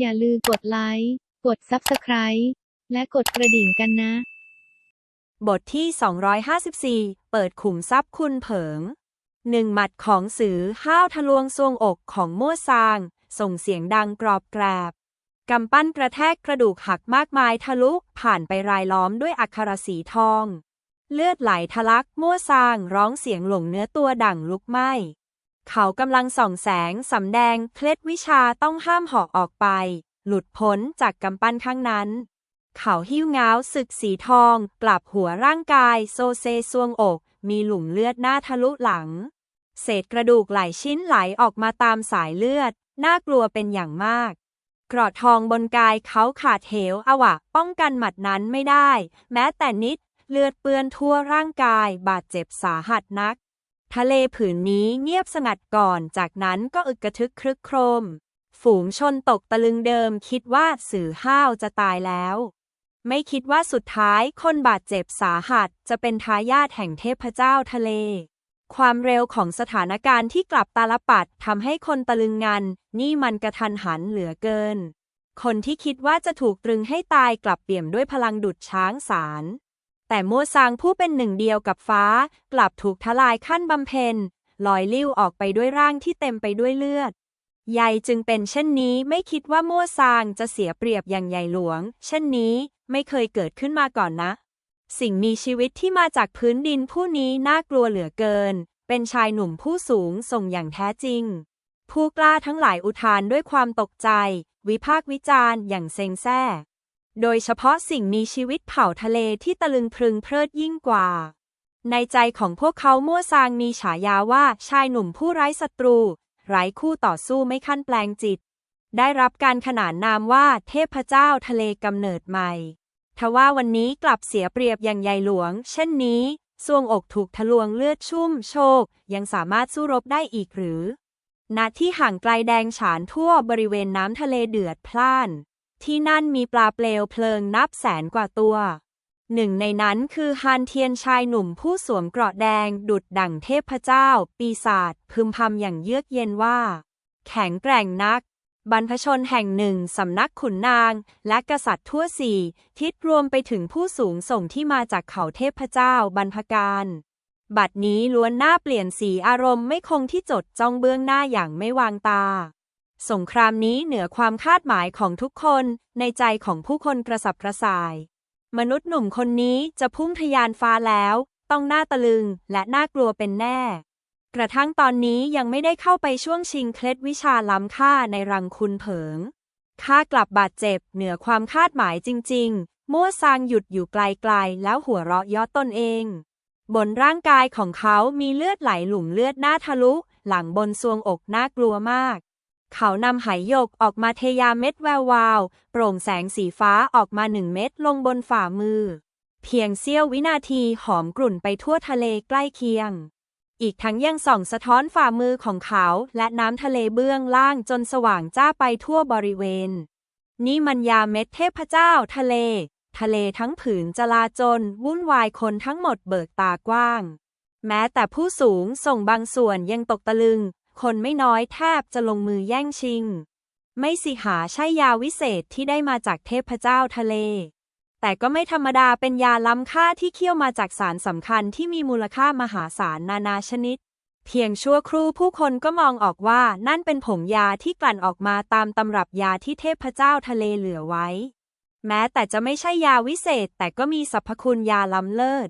อย่าลืมกดไลค์ กด Subscribe และกดกระดิ่งกันนะ บทที่ 254 เปิดขุมทรัพย์คุณเผิง หนึ่งหมัดของสือห้าวทะลวงซวงอกของมั่วซาง ส่งเสียงดังกรอบแกรบกำปั้นกระแทกกระดูกหักมากมายทะลุผ่านไปรายล้อมด้วยอักขรสีทอง เลือดไหลทะลักมั่วซางร้องเสียงหลงเนื้อตัวดั่งลุกไหม้ เขากำลังส่องแสงสำแดงเคล็ดวิชาต้องห้ามหอกออกไป หลุดพ้นจากกำปั้นข้างนั้น เขาหิ้วเงาศึกสีทอง กลับหัวร่างกาย โซเซซวงอก มีหลุมเลือดหน้าทะลุหลัง เศษกระดูกหลายชิ้นไหลออกมาตามสายเลือด น่ากลัวเป็นอย่างมากกรอดทองบนกายเขาขาดเหวอวะ ป้องกันหมัดนั้นไม่ได้ แม้แต่นิด เลือดเปื้อนทั่วร่างกายบาดเจ็บสาหัสนัก ทะเลผืนนี้เงียบสงัดก่อน จากนั้นก็อึกกระทึกครึกโครม ฝูงชนตกตะลึงเดิมคิดว่าสื่อห้าวจะตายแล้ว ไม่คิดว่าสุดท้ายคนบาดเจ็บสาหัสจะเป็นทายาทแห่งเทพเจ้าทะเล ความเร็วของสถานการณ์ที่กลับตาลปัดทำให้คนตะลึงงัน นี่มันกระทันหันเหลือเกิน คนที่คิดว่าจะถูกตรึงให้ตายกลับเปี่ยมด้วยพลังดุจช้างสาร แต่มัวซางผู้เป็นหนึ่งเดียวกับฟ้า กลับถูกทลายขั้นบำเพ็ญลอยลิ้วออกไปด้วยร่างที่เต็มไปด้วยเลือดใหญ่จึงเป็นเช่นนี้ไม่คิดว่ามัวซางจะเสียเปรียบอย่างใหญ่หลวง เช่นนี้ไม่เคยเกิดขึ้นมาก่อนนะ สิ่งมีชีวิตที่มาจากพื้นดินผู้นี้น่ากลัวเหลือเกิน เป็นชายหนุ่มผู้สูงส่งอย่างแท้จริง ผู้กล้าทั้งหลายอุทานด้วยความตกใจ วิพากวิจารณ์อย่างเซ็งแซ่ โดยเฉพาะสิ่งมีชีวิตเผ่าทะเลที่ตะลึงพรึงเพลิดยิ่งกว่า ในใจของพวกเขามั่วซางมีฉายาว่าชายหนุ่มผู้ไร้ศัตรู ไร้คู่ต่อสู้ไม่ขั้นแปลงจิต ได้รับการขนานนามว่าเทพเจ้าทะเลกำเนิดใหม่ ทว่าวันนี้กลับเสียเปรียบอย่างใหญ่หลวง เช่นนี้ซวงอกถูกทะลวงเลือดชุ่มโชก ยังสามารถสู้รบได้อีกหรือ ณ ที่ห่างไกลแดงฉานทั่วบริเวณน้ำทะเลเดือดพล่าน ที่นั่นมีปลาเปลวเพลิงนับแสนกว่าตัว หนึ่งในนั้นคือฮานเทียนชายหนุ่มผู้สวมเกราะแดง ดุดดั่งเทพเจ้า ปีศาจพึมพำอย่างเยือกเย็นว่า แข็งแกร่งนัก บรรพชนแห่งหนึ่งสำนักขุนนาง และกษัตริย์ทั่วสี่ทิศรวมไปถึงผู้สูงส่งที่มาจากเขาเทพเจ้าบรรพการบัดนี้ล้วนหน้าเปลี่ยนสีอารมณ์ไม่คงที่จดจ้องเบื้องหน้าอย่างไม่วางตา สงครามนี้เหนือความคาดหมายของทุกคนในใจของผู้คนกระสับกระส่าย มนุษย์หนุ่มคนนี้จะพุ่งทะยานฟ้าแล้ว ต้องน่าตะลึงและน่ากลัวเป็นแน่ กระทั่งตอนนี้ยังไม่ได้เข้าไปช่วงชิงเคล็ดวิชาล้ำค่าในรังคุณเผิงข้ากลับบาดเจ็บเหนือความคาดหมายจริง ๆ มั่วซางหยุดอยู่ไกลๆ แล้วหัวเราะเยาะตนเอง บนร่างกายของเขามีเลือดไหลหลุ่มเลือดหน้าทะลุ หลังบนซวงอกน่ากลัวมาก เขานำไหหยกออกมาเทยาเม็ดแวววาว โปร่งแสงสีฟ้าออกมาหนึ่งเม็ดลงบนฝ่ามือ เพียงเสี้ยววินาทีหอมกลุ่นไปทั่วทะเลใกล้เคียง อีกทั้งยังส่องสะท้อนฝ่ามือของเขาและน้ำทะเลเบื้องล่างจนสว่างจ้าไปทั่วบริเวณ นี่มันยาเม็ดเทพเจ้าทะเล ทะเลทั้งผืนจลาจลวุ่นวายคนทั้งหมดเบิกตากว้าง แม้แต่ผู้สูงส่งบางส่วนยังตกตะลึง คนไม่น้อยแทบจะลงมือแย่งชิง ไม่สิหาใช่ยาวิเศษที่ได้มาจากเทพเจ้าทะเล แต่ก็ไม่ธรรมดาเป็นยาล้ำค่าที่เคี่ยวมาจากสารสำคัญที่มีมูลค่ามหาศาลนานาชนิด เพียงชั่วครู่ผู้คนก็มองออกว่านั่นเป็นผงยาที่กลั่นออกมาตามตำรับยาที่เทพเจ้าทะเลเหลือไว้ แม้แต่จะไม่ใช่ยาวิเศษแต่ก็มีสรรพคุณยาล้ำเลิศ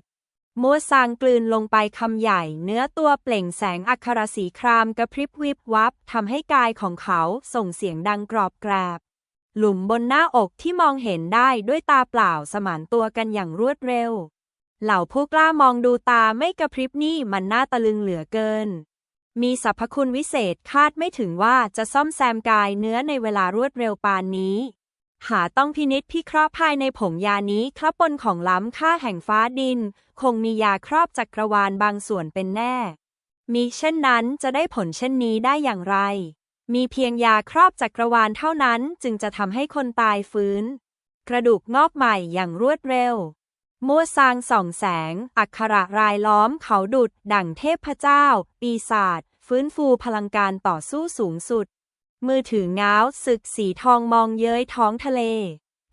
มัวซางกลืนลงไปคำใหญ่ เนื้อตัวเปล่งแสงอัครสีครามกระพริบวิบวับทำให้กายของเขาส่งเสียงดังกรอบแกรบ หลุมบนหน้าอกที่มองเห็นได้ด้วยตาเปล่าสมานตัวกันอย่างรวดเร็ว เหล่าผู้กล้ามองดูตาไม่กระพริบนี่มันน่าตะลึงเหลือเกิน มีสรรพคุณวิเศษคาดไม่ถึงว่าจะซ่อมแซมกายเนื้อในเวลารวดเร็วปานนี้ หาต้องพินิษพิเคราะห์ภายในผงยานี้ครับปนของล้ำค่าแห่งฟ้าดิน คงมียาครอบจักรวาลบางส่วนเป็นแน่ มีเช่นนั้นจะได้ผลเช่นนี้ได้อย่างไร มีเพียงยาครอบจักรวาลเท่านั้นจึงจะทำให้คนตายฟื้น กระดูกงอกใหม่อย่างรวดเร็ว มัวซางส่องแสง อักขระรายล้อมเขาดุด ดั่งเทพเจ้า ปีศาจฟื้นฟูพลังการต่อสู้สูงสุด มือถือง้าวศึกสีทองมองเย้ยท้องทะเล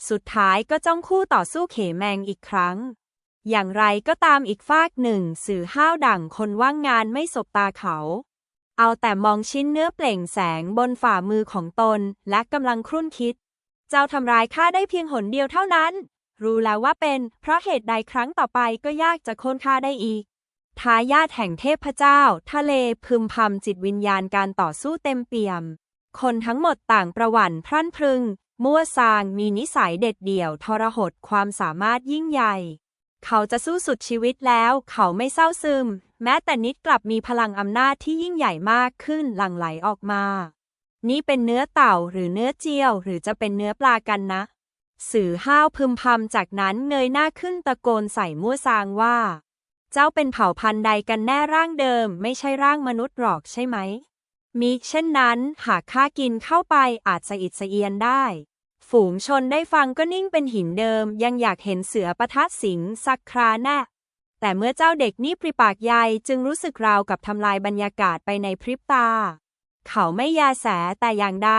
สุดท้ายก็จ้องคู่ต่อสู้เขแมงอีกครั้ง อย่างไรก็ตามอีกฟากหนึ่ง สื่อห้าวดั่งคนว่างงานไม่สบตาเขา เอาแต่มองชิ้นเนื้อเปล่งแสงบนฝ่ามือของตนและกำลังครุ่นคิด เจ้าทำร้ายข้าได้เพียงหนเดียวเท่านั้น รู้แล้วว่าเป็น เพราะเหตุใดครั้งต่อไปก็ยากจะโค่นข้าได้อีกทายาทแห่งเทพเจ้า ทะเลพึมพำจิตวิญญาณการต่อสู้เต็มเปี่ยม คนทั้งหมดต่างประวั่นพรั่นพรึง มั่วซางมีนิสัยเด็ดเดี่ยวทรหดความสามารถยิ่งใหญ่ เขาจะสู้สุดชีวิตแล้ว เขาไม่เศร้าซึม แม้แต่นิดกลับมีพลังอำนาจที่ยิ่งใหญ่มากขึ้นหลั่งไหลออกมา นี่เป็นเนื้อเต่าหรือเนื้อเจียว หรือจะเป็นเนื้อปลากันนะ สื่อห้าวพึมพำจากนั้นเงยหน้าขึ้นตะโกนใส่มั่วซางว่า เจ้าเป็นเผ่าพันธุ์ใดกันแน่ร่างเดิม ไม่ใช่ร่างมนุษย์หรอกใช่ไหม มิเช่นนั้น หากข้ากินเข้าไปอาจสะอิดสะเอียนได้ ฝูงชนได้ฟังก็นิ่งเป็นหินเดิม ยังอยากเห็นเสือปะทะสิงสักคราแน่แต่เมื่อเจ้าเด็กนี่ปริปากใยจึงรู้สึกราวกับทำลายบรรยากาศไปในพริบตา เขาไม่ยาแสแต่อย่างใด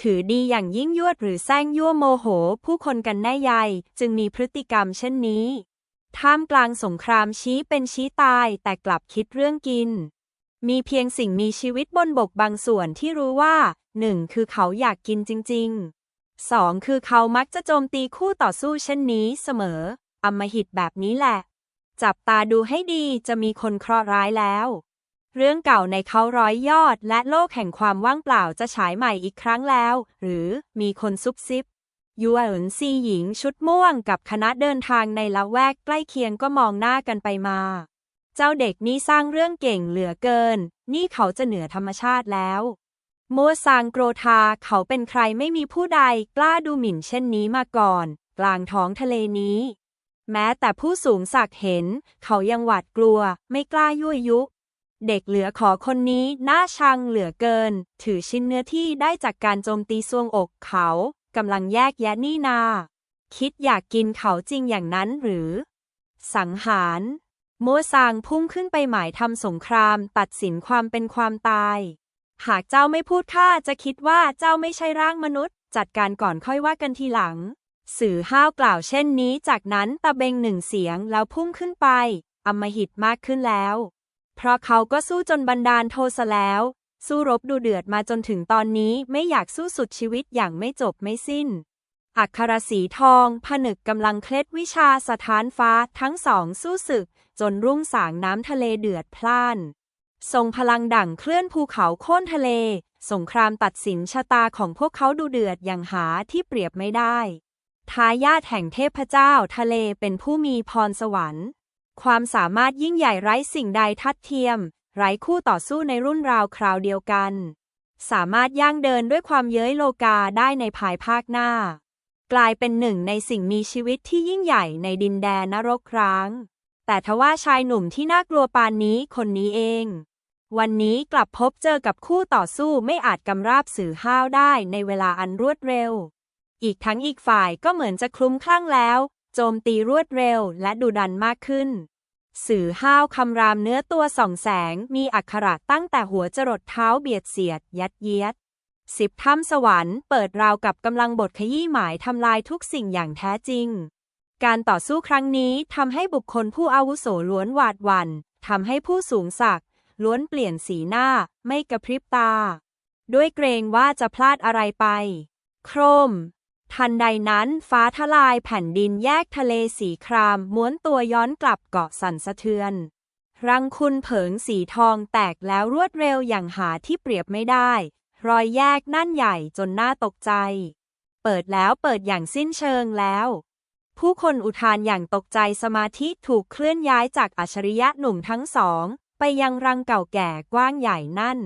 ถือดีอย่างยิ่งยวดหรือแซงยั่วโมโห ผู้คนกันแน่ใยจึงมีพฤติกรรมเช่นนี้ ท่ามกลางสงครามชี้เป็นชี้ตายแต่กลับคิดเรื่องกิน มีเพียงสิ่งมีชีวิตบนบกบางส่วนที่รู้ว่าหนึ่งคือเขาอยากกินจริงๆสองคือเขามักจะโจมตีคู่ต่อสู้เช่นนี้เสมอ อำมหิตแบบนี้แหละ จับตาดูให้ดีจะมีคนเคราะห์ร้ายแล้ว เรื่องเก่าในเขาร้อยยอดและโลกแห่งความว่างเปล่าจะฉายใหม่อีกครั้งแล้ว หรือมีคนซุบซิบยัวเอินซีหญิงชุดม่วงกับคณะเดินทางในละแวกใกล้เคียงก็มองหน้ากันไปมา เจ้าเด็กนี่สร้างเรื่องเก่งเหลือเกิน นี่เขาจะเหนือธรรมชาติแล้วมัวซางโกรธาเขาเป็นใครไม่มีผู้ใดกล้าดูหมิ่นเช่นนี้มาก่อน กลางท้องทะเลนี้ แม้แต่ผู้สูงศักดิ์เห็น เขายังหวาดกลัว ไม่กล้ายั่วยุเด็กเหลือขอคนนี้น่าชังเหลือเกิน ถือชิ้นเนื้อที่ได้จากการโจมตีซวงอกเขากำลังแยกแยะนี่นา คิดอยากกินเขาจริงอย่างนั้นหรือ สังหาร มัวซางพุ่งขึ้นไปหมายทำสงคราม ตัดสินความเป็นความตาย หากเจ้าไม่พูดข้าจะคิดว่าเจ้าไม่ใช่ร่างมนุษย์ จัดการก่อนค่อยว่ากันทีหลัง สื่อห้าวกล่าวเช่นนี้ จากนั้นตะเบงหนึ่งเสียงแล้วพุ่งขึ้นไปอมหิตมากขึ้นแล้ว เพราะเขาก็สู้จนบันดาลโทสะแล้ว สู้รบดูเดือดมาจนถึงตอนนี้ไม่อยากสู้สุดชีวิตอย่างไม่จบไม่สิ้น อัครสีทอง ผนึกกำลังเคล็ดวิชาสถานฟ้าทั้งสองสู้ศึก จนรุ่งสางน้ำทะเลเดือดพล่าน ทรงพลังดั่งเคลื่อนภูเขาโค่นทะเล สงครามตัดสินชะตาของพวกเขาดูเดือดอย่างหาที่เปรียบไม่ได้ ทายาทแห่งเทพเจ้าทะเลเป็นผู้มีพรสวรรค์ ความสามารถยิ่งใหญ่ไร้สิ่งใดทัดเทียม ไร้คู่ต่อสู้ในรุ่นราวคราวเดียวกัน สามารถย่างเดินด้วยความเย้ยโลกาได้ในภายภาคหน้า กลายเป็นหนึ่งในสิ่งมีชีวิตที่ยิ่งใหญ่ในดินแดนนรกร้าง แต่ทว่าชายหนุ่มที่น่ากลัวปานนี้คนนี้เอง วันนี้กลับพบเจอกับคู่ต่อสู้ไม่อาจกำราบสื่อห้าวได้ในเวลาอันรวดเร็ว อีกทั้งอีกฝ่ายก็เหมือนจะคลุ้มคลั่งแล้ว โจมตีรวดเร็วและดุดันมากขึ้น สื่อห้าวคำรามเนื้อตัวส่องแสงมีอักขระตั้งแต่หัวจรดเท้าเบียดเสียด ยัดเยียด สิบถ้ำสวรรค์เปิดราวกับกำลังบทขยี้หมายทำลายทุกสิ่งอย่างแท้จริง การต่อสู้ครั้งนี้ทำให้บุคคลผู้อาวุโสล้วนหวาดหวัน่นทำให้ผู้สูงศักดิ์ล้วนเปลี่ยนสีหน้า ไม่กระพริบตา ด้วยเกรงว่าจะพลาดอะไรไป โครม ทันใดนั้นฟ้าทลายแผ่นดินแยกทะเลสีครามม้วนตัวย้อนกลับเกาะสั่นสะเทือน รังคุณเผิงสีทองแตกแล้วรวดเร็วอย่างหาที่เปรียบไม่ได้ รอยแยกนั่นใหญ่จนน่าตกใจ เปิดแล้วเปิดอย่างสิ้นเชิงแล้ว ผู้คนอุทานอย่างตกใจสมาธิถูกเคลื่อนย้ายจากอัจฉริยะหนุ่มทั้งสอง ไปยังรังเก่าแก่กว้างใหญ่นั่น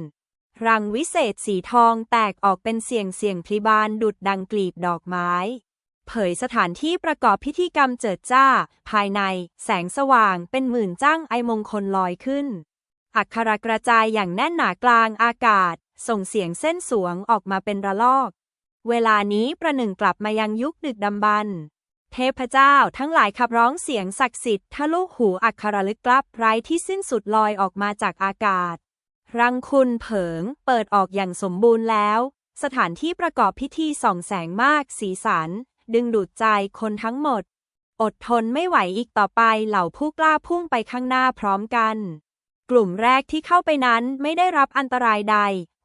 รังวิเศษสีทองแตกออกเป็นเสียงเสียงพลิบานดุดดังกลีบดอกไม้เผยสถานที่ประกอบพิธีกรรมเจิดจ้า ภายใน แสงสว่างเป็นหมื่นจ้างไอมงคลลอยขึ้น อักขระกระจายอย่างแน่นหนากลางอากาศ ส่งเสียงเส้นสวงออกมาเป็นระลอก เวลานี้ประหนึ่งกลับมายังยุคดึกดำบรรพ์เทพเจ้าทั้งหลายขับร้องเสียงศักดิ์สิทธิ์ทะลุหูอักขระลึกลับไร้ที่สิ้นสุดลอยออกมาจากอากาศ รังคุณเผิงเปิดออกอย่างสมบูรณ์แล้ว สถานที่ประกอบพิธีส่องแสงมากสีสัน ดึงดูดใจคนทั้งหมด อดทนไม่ไหวอีกต่อไปเหล่าผู้กล้าพุ่งไปข้างหน้าพร้อมกัน กลุ่มแรกที่เข้าไปนั้นไม่ได้รับอันตรายใด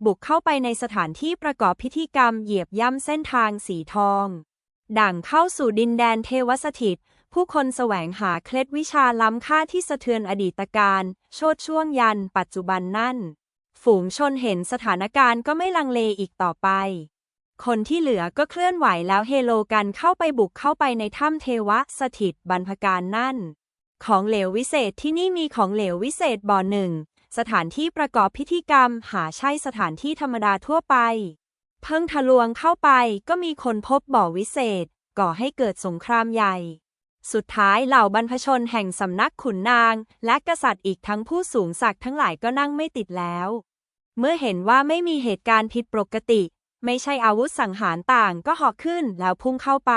บุกเข้าไปในสถานที่ประกอบพิธีกรรมเหยียบย่ำเส้นทางสีทองดั่งเข้าสู่ดินแดนเทวสถิต ผู้คนแสวงหาเคล็ดวิชาล้ำค่าที่สะเทือนอดีตการโชดช่วงยันปัจจุบันนั่น ฝูงชนเห็นสถานการณ์ก็ไม่ลังเลอีกต่อไป คนที่เหลือก็เคลื่อนไหวแล้วเฮโลกันเข้าไปบุกเข้าไปในถ้ำเทวสถิตบรรพการนั่น ของเหลววิเศษที่นี่มีของเหลววิเศษบ่อหนึ่ง สถานที่ประกอบพิธีกรรมหาใช่สถานที่ธรรมดาทั่วไป เพิ่งทะลวงเข้าไปก็มีคนพบบ่อวิเศษ ก่อให้เกิดสงครามใหญ่ สุดท้ายเหล่าบรรพชนแห่งสำนักขุนนาง และกษัตริย์อีกทั้งผู้สูงศักดิ์ทั้งหลายก็นั่งไม่ติดแล้ว เมื่อเห็นว่าไม่มีเหตุการณ์ผิดปกติ ไม่ใช่อาวุธสังหารต่างก็หอกขึ้นแล้วพุ่งเข้าไป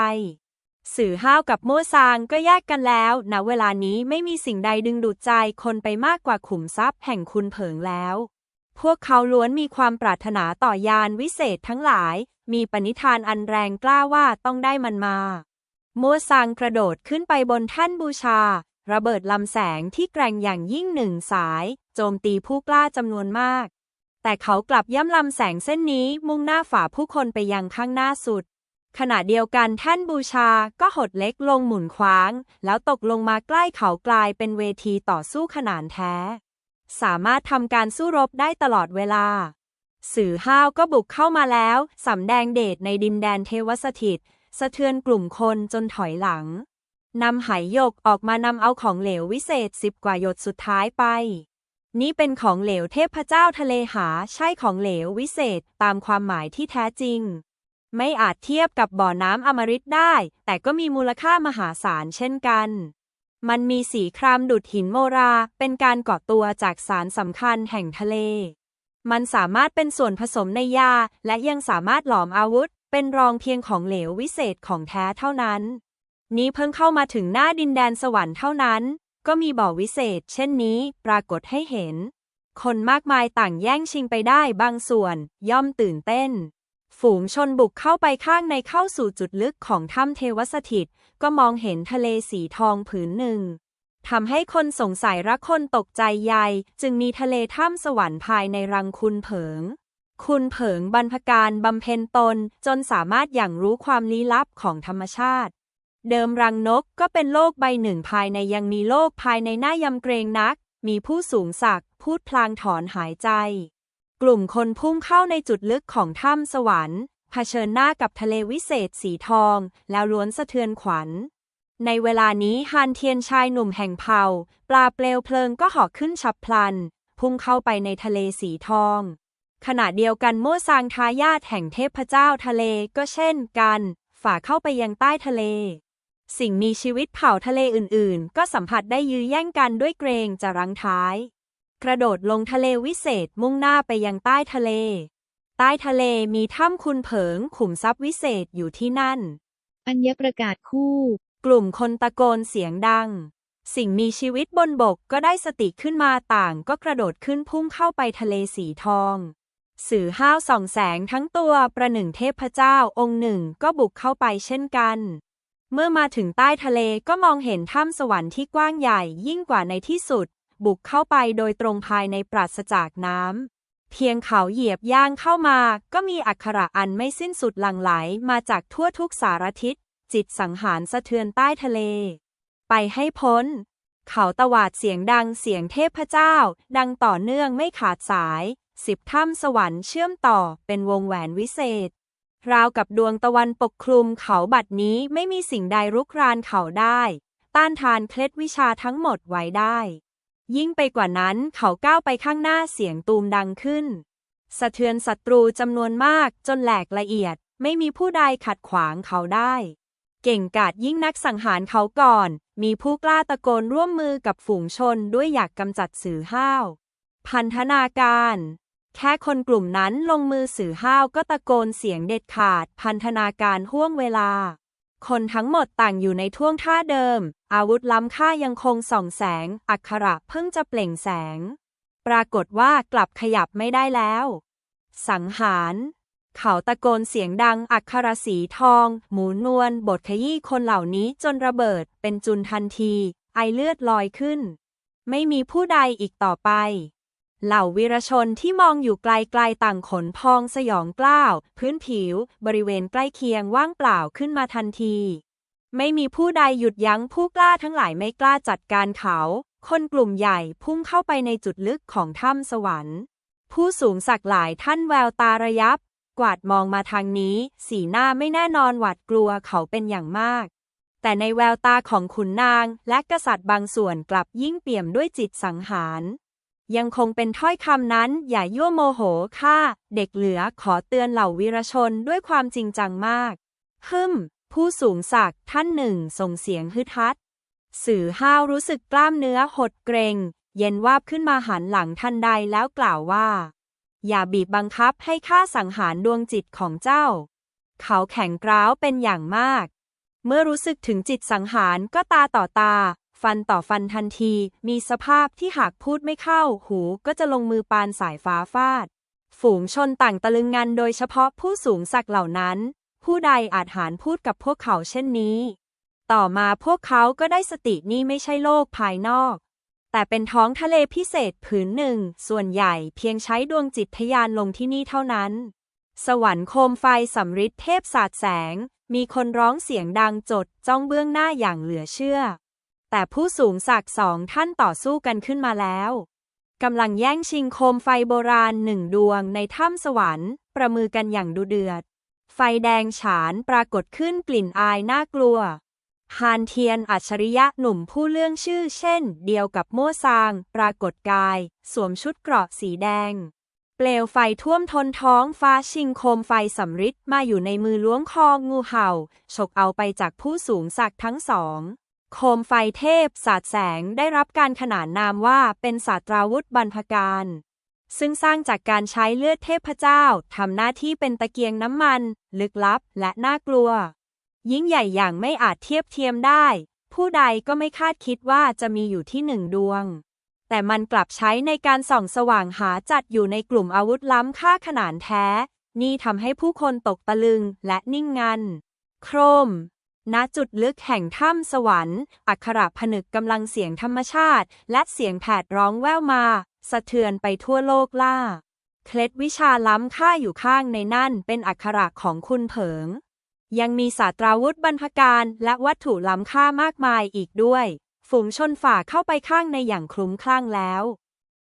สื่อห้าวกับโม่ซางก็แยกกันแล้วณเวลานี้ไม่มีสิ่งใดดึงดูดใจคนไปมากกว่าขุมทรัพย์แห่งคุณเผิงแล้ว พวกเขาล้วนมีความปรารถนาต่อยานวิเศษทั้งหลาย มีปณิธานอันแรงกล้าว่าต้องได้มันมา โม่ซางกระโดดขึ้นไปบนแท่นบูชา ระเบิดลำแสงที่แกร่งอย่างยิ่งหนึ่งสาย โจมตีผู้กล้าจำนวนมาก แต่เขากลับย่ำลำแสงเส้นนี้มุ่งหน้าฝ่าผู้คนไปยังข้างหน้าสุด ขณะเดียวกันแท่นบูชาก็หดเล็กลงหมุนคว้าง แล้วตกลงมาใกล้เขากลายเป็นเวทีต่อสู้ขนานแท้ สามารถทำการสู้รบได้ตลอดเวลา สื่อห้าวก็บุกเข้ามาแล้วสำแดงเดชในดินแดนเทวสถิต สะเทือนกลุ่มคนจนถอยหลังนำไหหยกออกมานำเอาของเหลววิเศษสิบกว่าหยดสุดท้ายไป นี่เป็นของเหลวเทพเจ้าทะเลหาใช่ของเหลววิเศษตามความหมายที่แท้จริง ไม่อาจเทียบกับบ่อน้ำอมฤตได้ แต่ก็มีมูลค่ามหาศาลเช่นกัน มันมีสีครามดุดหินโมรา เป็นการเกาะตัวจากสารสำคัญแห่งทะเล มันสามารถเป็นส่วนผสมในยา และยังสามารถหลอมอาวุธ เป็นรองเพียงของเหลววิเศษของแท้เท่านั้น นี้เพิ่งเข้ามาถึงหน้าดินแดนสวรรค์เท่านั้น ก็มีบ่อวิเศษ เช่นนี้ ปรากฏให้เห็น คนมากมายต่างแย่งชิงไปได้บางส่วน ย่อมตื่นเต้น ฝูงชนบุกเข้าไปข้างในเข้าสู่จุดลึกของถ้ำเทวสถิต ก็มองเห็นทะเลสีทองผืนหนึ่งทำให้คนสงสัยรักคนตกใจใหญ่จึงมีทะเลถ้ำสวรรค์ภายในรังคุณเผิง คุณเผิงบรรพการบำเพ็ญตนจนสามารถอย่างรู้ความลี้ลับของธรรมชาติ เดิมรังนกก็เป็นโลกใบหนึ่งภายในยังมีโลกภายในหน้ายำเกรงนัก มีผู้สูงศักดิ์พูดพลางถอนหายใจ กลุ่มคนพุ่งเข้าในจุดลึกของถ้ำสวรรค์เผชิญหน้ากับทะเลวิเศษสีทอง แล้วล้วนสะเทือนขวัญ ในเวลานี้ฮานเทียนชายหนุ่มแห่งเผ่า ปลาเปลวเพลิงก็หอกขึ้นฉับพลัน พุ่งเข้าไปในทะเลสีทอง ขณะเดียวกันโม่ซางทายาทแห่งเทพเจ้าทะเลก็เช่นกัน ฝ่าเข้าไปยังใต้ทะเล สิ่งมีชีวิตเผ่าทะเลอื่นๆ ก็สัมผัสได้ยื้อแย่งกันด้วยเกรงจะรั้งท้าย กระโดดลงทะเลวิเศษมุ่งหน้าไปยังใต้ทะเล ใต้ทะเลมีถ้ำคุณเผิงขุมทรัพย์วิเศษอยู่ที่นั่น อัญญประกาศคู่ กลุ่มคนตะโกนเสียงดัง สิ่งมีชีวิตบนบกก็ได้สติขึ้นมาต่างก็กระโดดขึ้นพุ่งเข้าไปทะเลสีทอง สื่อห้าวส่องแสงทั้งตัวประหนึ่งเทพเจ้าองค์หนึ่งก็บุกเข้าไปเช่นกันเมื่อมาถึงใต้ทะเลก็มองเห็นถ้ำสวรรค์ที่กว้างใหญ่ยิ่งกว่าในที่สุด บุกเข้าไปโดยตรงภายในปราศจากน้ำ เพียงเขาเหยียบย่างเข้ามา ก็มีอักขระอันไม่สิ้นสุดหลั่งไหลมาจากทั่วทุกสารทิศ จิตสังหารสะเทือนใต้ทะเล ไปให้พ้น เขาตวาดเสียงดังเสียงเทพเจ้า ดังต่อเนื่องไม่ขาดสาย สิบถ้ำสวรรค์เชื่อมต่อเป็นวงแหวนวิเศษ ราวกับดวงตะวันปกคลุมเขาบัดนี้ไม่มีสิ่งใดรุกรานเขาได้ ต้านทานเคล็ดวิชาทั้งหมดไว้ได้ ยิ่งไปกว่านั้นเขาก้าวไปข้างหน้าเสียงตูมดังขึ้น สะเทือนศัตรูจำนวนมากจนแหลกละเอียด ไม่มีผู้ใดขัดขวางเขาได้ เก่งกาจยิ่งนักสังหารเขาก่อน มีผู้กล้าตะโกนร่วมมือกับฝูงชนด้วยอยากกำจัดสื่อห้าว พันธนาการ แค่คนกลุ่มนั้นลงมือสื่อห้าวก็ตะโกนเสียงเด็ดขาด พันธนาการห่วงเวลา คนทั้งหมดต่างอยู่ในท่วงท่าเดิม อาวุธล้ำค่ายังคงส่องแสง อักขระเพิ่งจะเปล่งแสง ปรากฏว่ากลับขยับไม่ได้แล้ว สังหาร เขาตะโกนเสียงดังอักขระสีทอง หมูนวลบทขยี้คนเหล่านี้จนระเบิดเป็นจุนทันที ไอเลือดลอยขึ้น ไม่มีผู้ใดอีกต่อไป เหล่าวีรชนที่มองอยู่ไกลๆต่างขนพองสยองกล้าว พื้นผิว บริเวณใกล้เคียงว่างเปล่าขึ้นมาทันที ไม่มีผู้ใดหยุดยั้งผู้กล้าทั้งหลายไม่กล้าจัดการเขา คนกลุ่มใหญ่พุ่งเข้าไปในจุดลึกของถ้ำสวรรค์ ผู้สูงสักดิ์หลายท่านแววตาระยับ กวาดมองมาทางนี้ สีหน้าไม่แน่นอนหวาดกลัวเขาเป็นอย่างมาก แต่ในแววตาของขุนนางและกษัตริย์บางส่วนกลับยิ่งเปี่ยมด้วยจิตสังหารยังคงเป็นถ้อยคำนั้นอย่ายั่วโมโหข้าเด็กเหลือขอเตือนเหล่าวีรชนด้วยความจริงจังมาก ฮึม ผู้สูงศักดิ์ท่านหนึ่งส่งเสียงฮึดฮัด สื่อห้าวรู้สึกกล้ามเนื้อหดเกรง เย็นวาบขึ้นมาหันหลังทันใดแล้วกล่าวว่า อย่าบีบบังคับให้ข้าสังหารดวงจิตของเจ้า เขาแข็งกร้าวเป็นอย่างมาก เมื่อรู้สึกถึงจิตสังหารก็ตาต่อตา ฟันต่อฟันทันที มีสภาพที่หากพูดไม่เข้า หูก็จะลงมือปานสายฟ้าฟาด ฝูงชนต่างตะลึงงันโดยเฉพาะผู้สูงศักดิ์เหล่านั้น ผู้ใดอาจหารพูดกับพวกเขาเช่นนี้ ต่อมาพวกเขาก็ได้สตินี่ไม่ใช่โลกภายนอก แต่เป็นท้องทะเลพิเศษผืนหนึ่ง ส่วนใหญ่เพียงใช้ดวงจิตทยานลงที่นี่เท่านั้น สวรรค์โคมไฟสำริดเทพสาดแสง มีคนร้องเสียงดังจดจ้องเบื้องหน้าอย่างเหลือเชื่อ แต่ผู้สูงศักดิ์สองท่านต่อสู้กันขึ้นมาแล้วกำลังแย่งชิงโคมไฟโบราณหนึ่งดวงในถ้ำสวรรค์ ประมือกันอย่างดุเดือด ไฟแดงฉานปรากฏขึ้นกลิ่นอายน่ากลัว ฮานเทียนอัจฉริยะหนุ่มผู้เลื่องชื่อเช่น เดียวกับโม่ซาง ปรากฏกาย สวมชุดเกราะสีแดง เปลวไฟท่วมทนท้องฟ้าชิงโคมไฟสำริดมาอยู่ในมือล้วงคองูเห่า ฉกเอาไปจากผู้สูงศักดิ์ทั้งสอง โคมไฟเทพ สาดแสงได้รับการขนานนามว่าเป็นศาสตราวุธบรรพการ ซึ่งสร้างจากการใช้เลือดเทพเจ้าทำหน้าที่เป็นตะเกียงน้ำมัน ลึกลับและน่ากลัว ยิ่งใหญ่อย่างไม่อาจเทียบเทียมได้ ผู้ใดก็ไม่คาดคิดว่าจะมีอยู่ที่หนึ่งดวง แต่มันกลับใช้ในการส่องสว่างหาจัดอยู่ในกลุ่มอาวุธล้ำค่าขนาดแท้ นี่ทำให้ผู้คนตกตะลึงและนิ่งงัน โครมณจุดลึกแห่งถ้ำสวรรค์ อักขระผนึกกำลังเสียงธรรมชาติ และเสียงแผดร้องแว่วมา สะเทือนไปทั่วโลกล่า เคล็ดวิชาล้ำค่าอยู่ข้างในนั่นเป็นอักขระของคุณเผิง ยังมีศาสตราวุธบรรพการและวัตถุล้ำค่ามากมายอีกด้วย ฝูงชนฝ่าเข้าไปข้างในอย่างคลุ้มคลั่งแล้ว